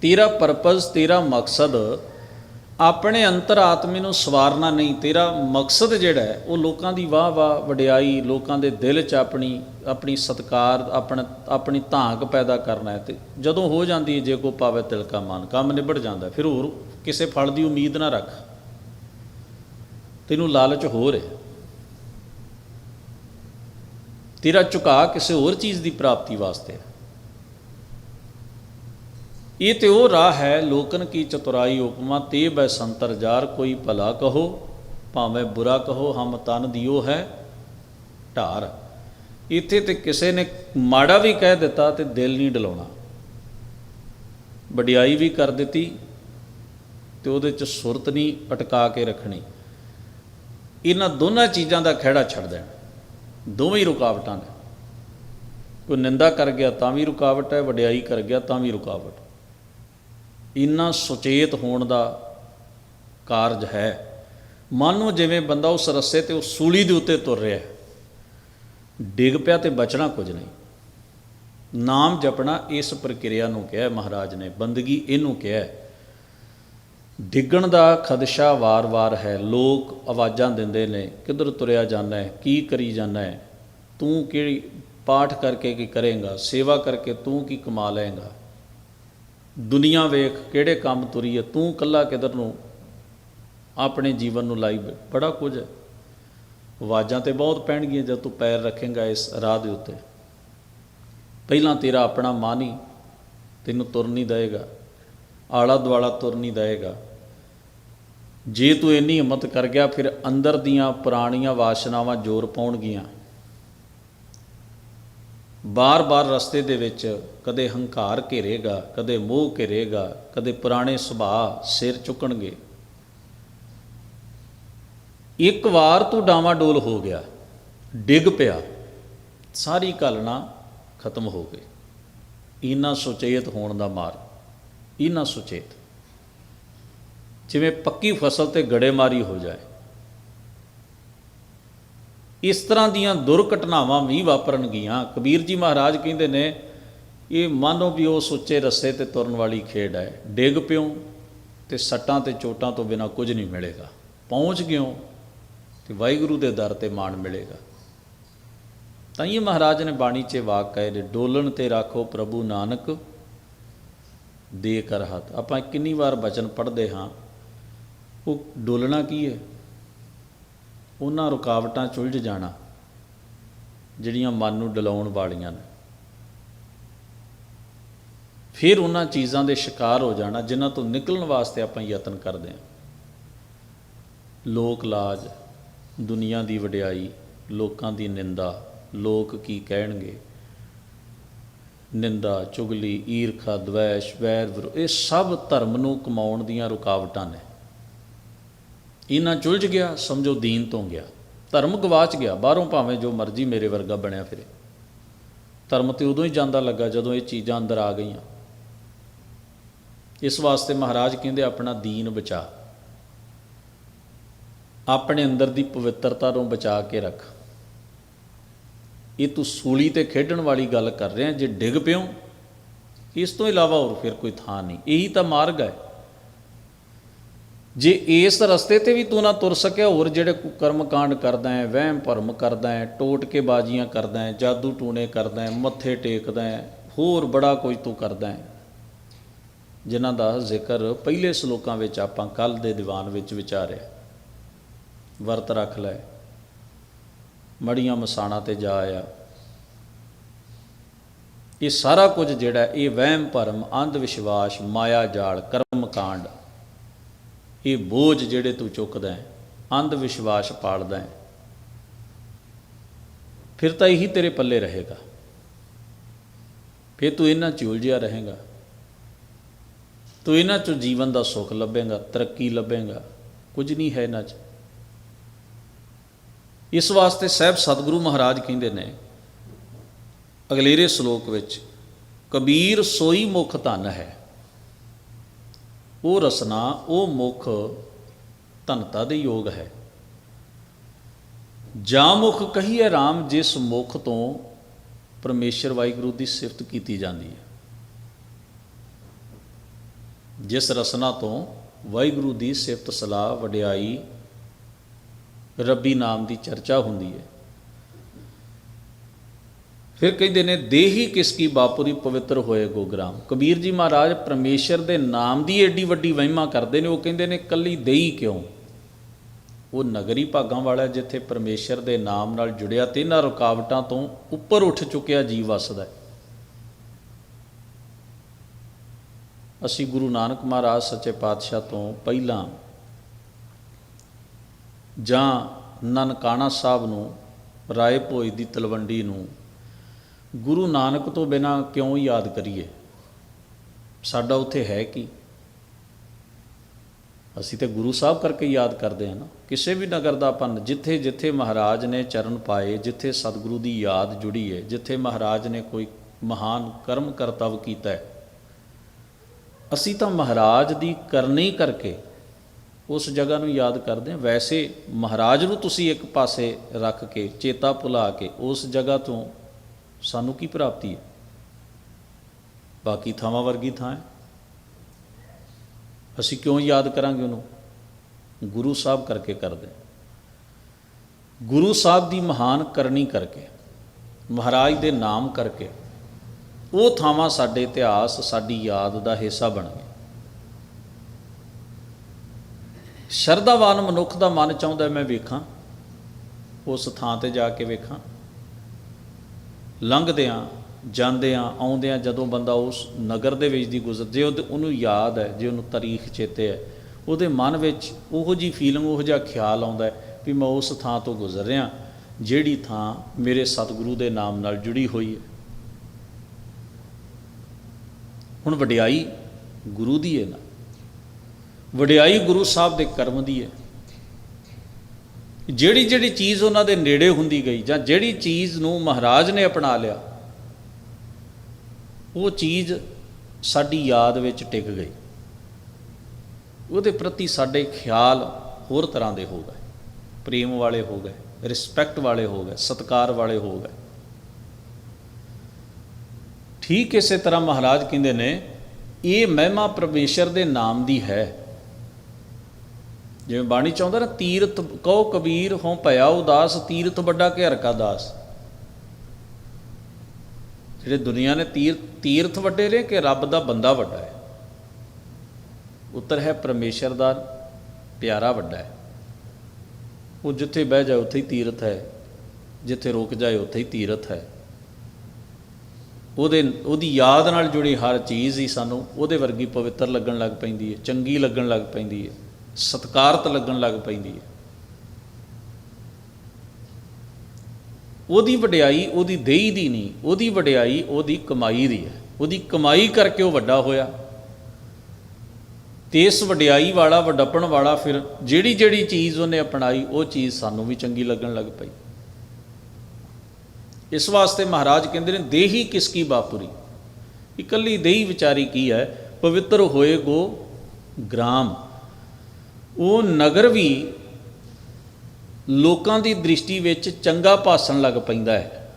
ਤੇਰਾ ਪਰਪਸ ਤੇਰਾ ਮਕਸਦ ਆਪਣੇ ਅੰਤਰਾਤਮੇ ਨੂੰ ਸਵਾਰਨਾ ਨਹੀਂ, ਤੇਰਾ ਮਕਸਦ ਜਿਹੜਾ ਹੈ, ਉਹ ਲੋਕਾਂ ਦੀ ਵਾਹ ਵਾਹ ਵਡਿਆਈ, ਲੋਕਾਂ ਦੇ ਦਿਲ 'ਚ ਆਪਣੀ ਆਪਣੀ ਸਤਕਾਰ, ਆਪਣਾ, ਆਪਣੀ ਧਾਂਕ ਪੈਦਾ ਕਰਨਾ ਹੈ ਤੇ ਜਦੋਂ ਹੋ ਜਾਂਦੀ ਹੈ, ਜੇ ਕੋ ਪਾਵੇ ਤਿਲਕਾ ਮਾਨ, ਕੰਮ ਨਿਬੜ ਜਾਂਦਾ ਫਿਰ ਹੋਰ ਕਿਸੇ ਫਲ ਦੀ ਉਮੀਦ ਨਾ ਰੱਖ। ਤੈਨੂੰ ਲਾਲਚ ਹੋਰ ਹੈ। ਤੇਰਾ ਝੁਕਾ ਕਿਸੇ ਹੋਰ ਚੀਜ਼ ਦੀ ਪ੍ਰਾਪਤੀ ਵਾਸਤੇ ਹੈ। ਇਹ ਤੇ ਉਹ ਰਾਹ ਹੈ ਲੋਕਨ ਕੀ ਚਤੁਰਾਈ ਉਪਮਾ, ਤੇ ਬੈ ਸੰਤਰ ਜਾਰ ਕੋਈ ਭਲਾ ਕਹੋ, ਭਾਵੇਂ ਬੁਰਾ ਕਹੋ, ਹਮ ਤਨ ਦਿਓ ਹੈ ਢਾਰ। ਇੱਥੇ ਤੇ ਕਿਸੇ ਨੇ ਮਾੜਾ ਵੀ ਕਹਿ ਦਿੱਤਾ ਤੇ ਦਿਲ ਨਹੀਂ ਡਲਾਉਣਾ। ਵਡਿਆਈ ਵੀ ਕਰ ਦਿੱਤੀ ਤੇ ਉਹਦੇ ਚ ਸੁਰਤ ਨਹੀਂ ਅਟਕਾ ਕੇ ਰੱਖਣੀ। ਇਹਨਾਂ ਦੋਨਾਂ ਚੀਜ਼ਾਂ ਦਾ ਖਹਿੜਾ ਛੱਡ ਦੇਣਾ। ਦੋਵੇਂ ਹੀ ਰੁਕਾਵਟਾਂ ਨੇ। ਕੋਈ ਨਿੰਦਾ ਕਰ ਗਿਆ ਤਾਂ ਵੀ ਰੁਕਾਵਟ ਹੈ, ਵਡਿਆਈ ਕਰ ਗਿਆ ਤਾਂ ਵੀ ਰੁਕਾਵਟ। ਇੰਨਾ ਸੁਚੇਤ ਹੋਣ ਦਾ ਕਾਰਜ ਹੈ। ਮਾਨੋ ਜਿਵੇਂ ਬੰਦਾ ਉਸ ਰਸਤੇ ਤੇ, ਉਸ ਸੂਲੀ ਦੇ ਉੱਤੇ ਤੁਰ ਰਿਹਾ ਹੈ। ਡਿੱਗ ਪਿਆ ਤੇ ਬਚਣਾ ਕੁਝ ਨਹੀਂ। ਨਾਮ ਜਪਣਾ ਇਸ ਪ੍ਰਕਿਰਿਆ ਨੂੰ ਕਿਹਾ ਮਹਾਰਾਜ ਨੇ। ਬੰਦਗੀ ਇਹਨੂੰ ਕਿਹਾ ਡਿੱਗਣ ਦਾ ਖਦਸ਼ਾ ਵਾਰ-ਵਾਰ ਹੈ। ਲੋਕ ਆਵਾਜ਼ਾਂ ਦਿੰਦੇ ਨੇ, ਕਿੱਧਰ ਤੁਰਿਆ ਜਾਂਦਾ ਹੈ, ਕੀ ਕਰੀ ਜਾਂਦਾ ਹੈ। ਤੂੰ ਕਿਹੜੀ ਪਾਠ ਕਰਕੇ ਕੀ ਕਰੇਗਾ, ਸੇਵਾ ਕਰਕੇ ਤੂੰ ਕੀ ਕਮਾ ਲਏਗਾ। ਦੁਨੀਆ ਵੇਖ ਕਿਹੜੇ ਕੰਮ ਤੁਰੀ ਹੈ ਤੂੰ ਕੱਲਾ ਕਿਧਰ ਨੂੰ ਆਪਣੇ ਜੀਵਨ ਨੂੰ ਲਾਈ ਬੜਾ ਕੁਝ ਹੈ ਆਵਾਜ਼ਾਂ ਤੇ ਬਹੁਤ ਪੈਣਗੀਆਂ ਜਦ ਤੂੰ ਪੈਰ ਰੱਖੇਂਗਾ ਇਸ ਰਾਹ ਦੇ ਉੱਤੇ। ਪਹਿਲਾਂ ਤੇਰਾ ਆਪਣਾ ਮਨ ਹੀ ਤੈਨੂੰ ਤੁਰ ਨਹੀਂ ਦੇਵੇਗਾ ਆਲਾ ਦੁਆਲਾ ਤੁਰ ਨਹੀਂ ਦੇਵੇਗਾ। ਜੇ ਤੂੰ ਇੰਨੀ ਹਿੰਮਤ ਕਰ ਗਿਆ, ਫਿਰ ਅੰਦਰ ਦੀਆਂ ਪੁਰਾਣੀਆਂ ਵਾਸ਼ਨਾਵਾਂ ਜ਼ੋਰ ਪਾਉਣਗੀਆਂ। ਬਾਰ-ਬਾਰ ਰਸਤੇ ਦੇ ਵਿੱਚ ਕਦੇ ਹੰਕਾਰ ਘੇਰੇਗਾ, ਕਦੇ ਮੋਹ ਘੇਰੇਗਾ, ਕਦੇ ਪੁਰਾਣੇ ਸੁਭਾਅ ਸਿਰ ਚੁੱਕਣਗੇ। ਇੱਕ ਵਾਰ ਤੂੰ ਡਾਵਾਡੋਲ ਹੋ ਗਿਆ, ਡਿੱਗ ਪਿਆ, ਸਾਰੀ ਕਲਨਾ ਖਤਮ ਹੋ ਗਈ। ਇਨਾ ਸੁਚੇਤ ਹੋਣ ਦਾ ਮਾਰ ਇਨਾ ਸੁਚੇਤ। ਜਿਵੇਂ ਪੱਕੀ ਫਸਲ ਤੇ ਗੜੇਮਾਰੀ ਹੋ ਜਾਏ ਇਸ ਤਰ੍ਹਾਂ ਦੀਆਂ ਦੁਰਘਟਨਾਵਾਂ ਵੀ ਵਾਪਰਨਗੀਆਂ। ਕਬੀਰ ਜੀ ਮਹਾਰਾਜ ਕਹਿੰਦੇ ਨੇ, ਇਹ ਮਾਨੋ ਵੀ ਉਹ ਸੁੱਚੇ ਰਸਤੇ ਤੇ ਤੁਰਨ ਵਾਲੀ ਖੇਡ ਹੈ। ਡਿੱਗ ਪਿਓ ਤੇ ਸੱਟਾਂ ਤੇ ਚੋਟਾਂ ਤੋਂ ਬਿਨਾ ਕੁਝ ਨਹੀਂ ਮਿਲੇਗਾ। ਪਹੁੰਚ ਗਿਓ ਤੇ ਵਾਹਿਗੁਰੂ ਦੇ ਦਰ ਤੇ ਮਾਣ ਮਿਲੇਗਾ। ਤਾਂ ਇਹ ਮਹਾਰਾਜ ਨੇ ਬਾਣੀ 'ਚ ਵਾਕ ਕਹੇ ਨੇ, ਡੋਲਣ ਤੇ ਰੱਖੋ ਪ੍ਰਭੂ ਨਾਨਕ, ਦੇ ਕਰ ਹੱਥ। ਆਪਾਂ ਕਿੰਨੀ ਵਾਰ ਬਚਨ ਪੜ੍ਹਦੇ ਹਾਂ, ਉਹ ਡੋਲਣਾ ਕੀ ਹੈ? ਉਹਨਾਂ ਰੁਕਾਵਟਾਂ 'ਚ ਉਲਝ ਜਾਣਾ, ਜਿਹੜੀਆਂ ਮਨ ਨੂੰ ਡਲਾਉਣ ਵਾਲੀਆਂ ਨੇ। ਫਿਰ ਉਹਨਾਂ ਚੀਜ਼ਾਂ ਦੇ ਸ਼ਿਕਾਰ ਹੋ ਜਾਣਾ, ਜਿਨ੍ਹਾਂ ਤੋਂ ਨਿਕਲਣ ਵਾਸਤੇ ਆਪਾਂ ਯਤਨ ਕਰਦੇ ਹਾਂ। ਲੋਕ ਲਾਜ, ਦੁਨੀਆ ਦੀ ਵਡਿਆਈ, ਲੋਕਾਂ ਦੀ ਨਿੰਦਾ, ਲੋਕ ਕੀ ਕਹਿਣਗੇ? ਨਿੰਦਾ, ਚੁਗਲੀ, ਈਰਖਾ, ਦਵੈਸ਼ ਵੈਰ ਇਹ ਸਭ ਧਰਮ ਨੂੰ ਕਮਾਉਣ ਦੀਆਂ ਰੁਕਾਵਟਾਂ ਨੇ। ਇਹਨਾਂ ਚੁਲਝ ਗਿਆ, ਸਮਝੋ ਦੀਨ ਤੋਂ ਗਿਆ। ਧਰਮ ਗਵਾਚ ਗਿਆ, ਬਾਹਰੋਂ ਭਾਵੇਂ ਜੋ ਮਰਜ਼ੀ ਮੇਰੇ ਵਰਗਾ ਬਣਿਆ ਫਿਰੇ। ਧਰਮ ਤੇ ਉਦੋਂ ਹੀ ਜਾਂਦਾ ਲੱਗਾ ਜਦੋਂ ਇਹ ਚੀਜ਼ਾਂ ਅੰਦਰ ਆ ਗਈਆਂ। ਇਸ ਵਾਸਤੇ ਮਹਾਰਾਜ ਕਹਿੰਦੇ, ਆਪਣਾ ਦੀਨ ਬਚਾ। ਆਪਣੇ ਅੰਦਰ ਦੀ ਪਵਿੱਤਰਤਾ ਨੂੰ ਬਚਾ ਕੇ ਰੱਖ। ਇਹ ਤੂੰ ਸੂਲੀ ਤੇ ਖੇਡਣ ਵਾਲੀ ਗੱਲ ਕਰ ਰਿਹਾ, ਜੇ ਡਿੱਗ ਪਿਓ ਇਸ ਤੋਂ ਇਲਾਵਾ ਹੋਰ ਫਿਰ ਕੋਈ ਥਾਂ ਨਹੀਂ। ਇਹੀ ਤਾਂ ਮਾਰਗ ਹੈ। ਜੇ ਇਸ ਰਸਤੇ ਤੇ ਵੀ ਤੂੰ ਨਾ ਤੁਰ ਸਕਿਆ, ਹੋਰ ਜਿਹੜੇ ਕਰਮ ਕਾਂਡ ਕਰਦਾ ਹੈ, ਵਹਿਮ ਭਰਮ ਕਰਦਾ ਹੈ ਟੋਟ ਬਾਜੀਆਂ ਕਰਦਾ ਹੈ, ਜਾਦੂ ਟੂਣੇ ਕਰਦਾ ਹੈ, ਮੱਥੇ ਟੇਕਦਾ ਹੈ, ਹੋਰ ਬੜਾ ਕੁਝ ਤੂੰ ਕਰਦਾ ਹੈ। ਜਿਨ੍ਹਾਂ ਦਾ ਜ਼ਿਕਰ ਪਹਿਲੇ ਸ਼ਲੋਕਾਂ ਵਿੱਚ ਆਪਾਂ ਕੱਲ ਦੇ ਦੀਵਾਨ ਵਿੱਚ ਵਿਚਾਰਿਆ। ਵਰਤ ਰੱਖ ਲੈ। ਮੜੀਆਂ ਮਸਾਣਾ ਤੇ ਜਾ ਆ ਇਹ ਸਾਰਾ ਕੁਝ ਜਿਹੜਾ, ਇਹ ਵਹਿਮ ਭਰਮ, ਅੰਧ ਵਿਸ਼ਵਾਸ, ਮਾਇਆ ਜਾਲ ਕਰਮ ਕਾਂਡ ਇਹ ਬੋਝ ਜਿਹੜੇ ਤੂੰ ਚੁੱਕਦਾ ਹੈ, ਅੰਧ ਵਿਸ਼ਵਾਸ ਪਾਲਦਾ ਹੈ। ਫਿਰ ਤਾਂ ਇਹੀ ਤੇਰੇ ਪੱਲੇ ਰਹੇਗਾ। ਫਿਰ ਤੂੰ ਇਹਨਾਂ ਚ ਉਲਝਿਆ ਰਹੇਗਾ। ਤੂੰ ਇਹਨਾਂ ਚੋਂ ਜੀਵਨ ਦਾ ਸੁੱਖ ਲੱਭੇਗਾ, ਤਰੱਕੀ ਲੱਭੇਗਾ। ਕੁਝ ਨਹੀਂ ਹੈ ਇਹਨਾਂ 'ਚ। ਇਸ ਵਾਸਤੇ ਸਹਿਬ ਸਤਿਗੁਰੂ ਮਹਾਰਾਜ ਕਹਿੰਦੇ ਨੇ, ਅਗਲੇਰੇ ਸ਼ਲੋਕ ਵਿੱਚ, ਕਬੀਰ ਸੋਈ ਮੁਖ ਧਨ ਹੈ ਉਹ ਰਸਨਾ, ਉਹ ਮੁਖ ਧਨਤਾ ਦੇ ਯੋਗ ਹੈ। ਜਾਂ ਮੁਖ ਕਹੀਏ RAM ਜਿਸ ਮੁਖ ਤੋਂ ਪਰਮੇਸ਼ਰ ਵਾਹਿਗੁਰੂ ਦੀ ਸਿਫਤ ਕੀਤੀ ਜਾਂਦੀ ਹੈ। ਜਿਸ ਰਸਨਾ ਤੋਂ ਵਾਹਿਗੁਰੂ ਦੀ ਸਿਫਤ ਸਲਾਹ ਵਡਿਆਈ ਰੱਬੀ ਨਾਮ ਦੀ ਚਰਚਾ ਹੁੰਦੀ ਹੈ। ਫਿਰ ਕਹਿੰਦੇ ਨੇ, ਦੇਹੀ ਕਿਸ ਕੀ ਬਾਪੁਰੀ ਪਵਿੱਤਰ ਹੋਏ ਗੋਗਰਾਮ ਕਬੀਰ ਜੀ ਮਹਾਰਾਜ ਪਰਮੇਸ਼ਰ ਦੇ ਨਾਮ ਦੀ ਏਡੀ ਵੱਡੀ ਵਹਿਮਾ ਕਰਦੇ ਨੇ, ਉਹ ਕਹਿੰਦੇ ਨੇ, ਕੱਲੀ ਦੇਹੀ ਕਿਉਂ? ਉਹ ਨਗਰੀ ਭਾਗਾਂ ਵਾਲਾ ਜਿੱਥੇ ਪਰਮੇਸ਼ਰ ਦੇ ਨਾਮ ਨਾਲ ਜੁੜਿਆ ਤੇ ਇਹਨਾਂ ਰੁਕਾਵਟਾਂ ਤੋਂ ਉੱਪਰ ਉੱਠ ਚੁੱਕਿਆ ਜੀਵ ਵਸਦਾ ਅਸੀਂ ਗੁਰੂ ਨਾਨਕ ਮਹਾਰਾਜ ਸੱਚੇ ਪਾਤਸ਼ਾਹ ਤੋਂ ਪਹਿਲਾਂ ਜਾਂ ਨਨਕਾਣਾ ਸਾਹਿਬ ਨੂੰ ਰਾਏ ਭੋਜ ਦੀ ਤਲਵੰਡੀ ਨੂੰ ਗੁਰੂ ਨਾਨਕ ਤੋਂ ਬਿਨਾ ਕਿਉਂ ਯਾਦ ਕਰੀਏ? ਸਾਡਾ ਉੱਥੇ ਹੈ ਕੀ? ਅਸੀਂ ਤੇ ਗੁਰੂ ਸਾਹਿਬ ਕਰਕੇ ਯਾਦ ਕਰਦੇ ਹਾਂ ਨਾ। ਕਿਸੇ ਵੀ ਨਗਰ ਦਾ ਆਪਾਂ ਜਿੱਥੇ ਜਿੱਥੇ ਮਹਾਰਾਜ ਨੇ ਚਰਨ ਪਾਏ, ਜਿੱਥੇ ਸਤਿਗੁਰੂ ਦੀ ਯਾਦ ਜੁੜੀ ਹੈ, ਜਿੱਥੇ ਮਹਾਰਾਜ ਨੇ ਕੋਈ ਮਹਾਨ ਕਰਮ ਕਰਤਵ ਕੀਤਾ ਹੈ, ਅਸੀਂ ਤਾਂ ਮਹਾਰਾਜ ਦੀ ਕਰਨੀ ਕਰਕੇ ਉਸ ਜਗ੍ਹਾ ਨੂੰ ਯਾਦ ਕਰਦੇ ਹਾਂ। ਵੈਸੇ ਮਹਾਰਾਜ ਨੂੰ ਤੁਸੀਂ ਇੱਕ ਪਾਸੇ ਰੱਖ ਕੇ, ਚੇਤਾ ਭੁਲਾ ਕੇ ਉਸ ਜਗ੍ਹਾ ਤੋਂ ਸਾਨੂੰ ਕੀ ਪ੍ਰਾਪਤੀ ਹੈ? ਬਾਕੀ ਥਾਵਾਂ ਵਰਗੀ ਥਾਂ ਹੈ। ਅਸੀਂ ਕਿਉਂ ਯਾਦ ਕਰਾਂਗੇ ਉਹਨੂੰ? ਗੁਰੂ ਸਾਹਿਬ ਕਰਕੇ ਕਰਦੇ ਗੁਰੂ ਸਾਹਿਬ ਦੀ ਮਹਾਨ ਕਰਨੀ ਕਰਕੇ, ਮਹਾਰਾਜ ਦੇ ਨਾਮ ਕਰਕੇ, ਉਹ ਥਾਵਾਂ ਸਾਡੇ ਇਤਿਹਾਸ, ਸਾਡੀ ਯਾਦ ਦਾ ਹਿੱਸਾ ਬਣ ਗਏ ਸ਼ਰਧਾਵਾਨ ਮਨੁੱਖ ਦਾ ਮਨ ਚਾਹੁੰਦਾ ਮੈਂ ਵੇਖਾਂ, ਉਸ ਥਾਂ ਤੇ ਜਾ ਕੇ ਵੇਖਾਂ। ਲੰਘਦਿਆਂ ਜਾਂਦਿਆਂ ਆਉਂਦਿਆਂ ਜਦੋਂ ਬੰਦਾ ਉਸ ਨਗਰ ਦੇ ਵਿੱਚ ਦੀ ਗੁਜ਼ਰ, ਜੇ ਉਹਦੇ- ਉਹਨੂੰ ਯਾਦ ਹੈ, ਜੇ ਉਹਨੂੰ ਤਾਰੀਖ ਚੇਤੇ ਹੈ, ਉਹਦੇ ਮਨ ਵਿੱਚ ਉਹੋ ਜੀ ਫੀਲਿੰਗ ਉਹੋ ਜਿਹਾ ਖਿਆਲ ਆਉਂਦਾ ਹੈ ਵੀ ਮੈਂ ਉਸ ਥਾਂ ਤੋਂ ਗੁਜ਼ਰ ਰਿਹਾ ਜਿਹੜੀ ਥਾਂ ਮੇਰੇ ਸਤਿਗੁਰੂ ਦੇ ਨਾਮ ਨਾਲ ਜੁੜੀ ਹੋਈ ਹੈ। ਹੁਣ ਵਡਿਆਈ ਗੁਰੂ ਦੀ ਹੈ ਨਾ। ਵਡਿਆਈ ਗੁਰੂ ਸਾਹਿਬ ਦੇ ਕਰਮ ਦੀ ਹੈ। ਜਿਹੜੀ ਜਿਹੜੀ ਚੀਜ਼ ਉਹਨਾਂ ਦੇ ਨੇੜੇ ਹੁੰਦੀ ਗਈ ਜਾਂ ਜਿਹੜੀ ਚੀਜ਼ ਨੂੰ ਮਹਾਰਾਜ ਨੇ ਅਪਣਾ ਲਿਆ, ਉਹ ਚੀਜ਼ ਸਾਡੀ ਯਾਦ ਵਿੱਚ ਟਿਕ ਗਈ। ਉਹਦੇ ਪ੍ਰਤੀ ਸਾਡੇ ਖਿਆਲ ਹੋਰ ਤਰ੍ਹਾਂ ਦੇ ਹੋ ਗਏ। ਪ੍ਰੇਮ ਵਾਲੇ ਹੋ ਗਏ, ਰਿਸਪੈਕਟ ਵਾਲੇ ਹੋ ਗਏ, ਸਤਕਾਰ ਵਾਲੇ ਹੋ ਗਏ। ਠੀਕ ਇਸੇ ਤਰ੍ਹਾਂ ਮਹਾਰਾਜ ਕਹਿੰਦੇ ਨੇ, ਇਹ ਮਹਿਮਾ ਪਰਮੇਸ਼ਰ ਦੇ ਨਾਮ ਦੀ ਹੈ। ਜਿਵੇਂ ਬਾਣੀ ਚਾਹੁੰਦਾ ਨਾ, ਤੀਰਥ ਕਹੋ ਕਬੀਰ ਹੋਂ ਭਇਆ ਉਦਾਸ, ਤੀਰਥ ਵੱਡਾ ਘਰ ਕਾ ਦਾਸ। ਜਿਹੜੇ ਦੁਨੀਆ ਨੇ ਤੀਰ, ਤੀਰਥ ਵੱਡੇ ਨੇ ਕਿ ਰੱਬ ਦਾ ਬੰਦਾ ਵੱਡਾ ਹੈ। ਉੱਤਰ ਹੈ ਪਰਮੇਸ਼ਰ ਦਾ ਪਿਆਰਾ ਵੱਡਾ ਹੈ। ਉਹ ਜਿੱਥੇ ਬਹਿ ਜਾਏ ਉੱਥੇ ਹੀ ਤੀਰਥ ਹੈ। ਜਿੱਥੇ ਰੁਕ ਜਾਏ ਉੱਥੇ ਹੀ ਤੀਰਥ ਹੈ। ਉਹਦੇ, ਉਹਦੀ ਯਾਦ ਨਾਲ ਜੁੜੀ ਹਰ ਚੀਜ਼ ਹੀ ਸਾਨੂੰ ਉਹਦੇ ਵਰਗੀ ਪਵਿੱਤਰ ਲੱਗਣ ਲੱਗ ਪੈਂਦੀ ਹੈ, ਚੰਗੀ ਲੱਗਣ ਲੱਗ ਪੈਂਦੀ ਹੈ। ਸਤਿਕਾਰਤ ਲੱਗਣ ਲੱਗ ਪੈਂਦੀ ਹੈ। ਉਹਦੀ ਵਡਿਆਈ ਉਹਦੀ ਦੇਹੀ ਦੀ ਨਹੀਂ, ਉਹਦੀ ਵਡਿਆਈ ਉਹਦੀ ਕਮਾਈ ਦੀ ਹੈ। ਉਹਦੀ ਕਮਾਈ ਕਰਕੇ ਉਹ ਵੱਡਾ ਹੋਇਆ। ਤੇ ਇਸ ਵਡਿਆਈ ਵਾਲਾ, ਵਡੱਪਣ ਵਾਲਾ ਫਿਰ ਜਿਹੜੀ ਜਿਹੜੀ ਚੀਜ਼ ਉਹਨੇ ਅਪਣਾਈ, ਉਹ ਚੀਜ਼ ਸਾਨੂੰ ਵੀ ਚੰਗੀ ਲੱਗਣ ਲੱਗ ਪਈ। ਇਸ ਵਾਸਤੇ ਮਹਾਰਾਜ ਕਹਿੰਦੇ ਨੇ, ਦੇਹੀ ਕਿਸ ਕੀ ਬਾਪੁਰੀ? ਇਕੱਲੀ ਦੇਹੀ ਵਿਚਾਰੀ ਕੀ ਹੈ? ਪਵਿੱਤਰ ਹੋਏ ਗੋ ਗ੍ਰਾਮ। ਉਹ ਨਗਰ ਵੀ ਲੋਕਾਂ ਦੀ ਦ੍ਰਿਸ਼ਟੀ ਵਿੱਚ ਚੰਗਾ ਭਾਸਣ ਲੱਗ ਪੈਂਦਾ ਹੈ,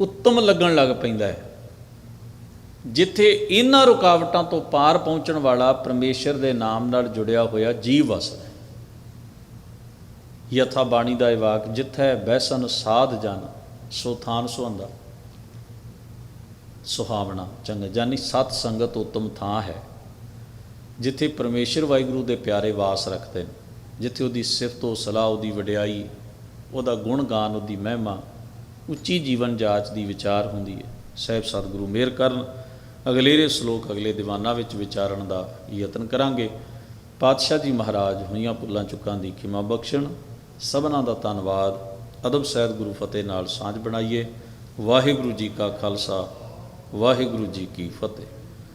ਉੱਤਮ ਲੱਗਣ ਲੱਗ ਪੈਂਦਾ ਹੈ। ਜਿੱਥੇ ਇਹਨਾਂ ਰੁਕਾਵਟਾਂ ਤੋਂ ਪਾਰ ਪਹੁੰਚਣ ਵਾਲਾ ਪਰਮੇਸ਼ਰ ਦੇ ਨਾਮ ਨਾਲ ਜੁੜਿਆ ਹੋਇਆ ਜੀਵ ਵਸਦਾ ਹੈ। ਯਥਾ ਬਾਣੀ ਦਾ ਇਵਾਕ ਜਿੱਥੇ ਜਿੱਥੈ ਬੈਸਨ ਸਾਧ ਜਨ, ਸੋ ਥਾਨ ਸੁਹੰਦਾ ਸੁਹਾਵਣਾ, ਚੰਗਾ, ਜਾਨੀ ਸਤ ਸੰਗਤ ਉਤਮ ਥਾਂ ਹੈ। ਜਿੱਥੇ ਪਰਮੇਸ਼ਰ ਵਾਹਿਗੁਰੂ ਦੇ ਪਿਆਰੇ ਵਾਸ ਰੱਖਦੇ ਨੇ, ਜਿੱਥੇ ਉਹਦੀ ਸਿਫਤ, ਉਹ ਸਲਾਹ, ਉਹਦੀ ਵਡਿਆਈ, ਉਹਦਾ ਗੁਣ ਗਾਨ ਉਹਦੀ ਮਹਿਮਾ, ਉੱਚੀ ਜੀਵਨ ਜਾਚ ਦੀ ਵਿਚਾਰ ਹੁੰਦੀ ਹੈ। ਸਹਿਬ ਸਤਿਗੁਰੂ ਮਿਹਰ ਕਰਨ ਅਗਲੇਰੇ ਸ਼ਲੋਕ ਅਗਲੇ ਦੀਵਾਨਾਂ ਵਿੱਚ ਵਿਚਾਰਨ ਦਾ ਯਤਨ ਕਰਾਂਗੇ। ਪਾਤਸ਼ਾਹ ਜੀ ਮਹਾਰਾਜ, ਹੋਈਆਂ ਪੁੱਲਾਂ ਚੁੱਕਾਂ ਦੀ ਖਿਮਾ ਬਖਸ਼ਣ। ਸਭਨਾਂ ਦਾ ਧੰਨਵਾਦ। ਅਦਬ ਸਹਿਤ ਗੁਰੂ ਫਤਿਹ ਨਾਲ ਸਾਂਝ ਬਣਾਈਏ। ਵਾਹਿਗੁਰੂ ਜੀ ਕਾ ਖਾਲਸਾ, ਵਾਹਿਗੁਰੂ ਜੀ ਕੀ ਫਤਿਹ।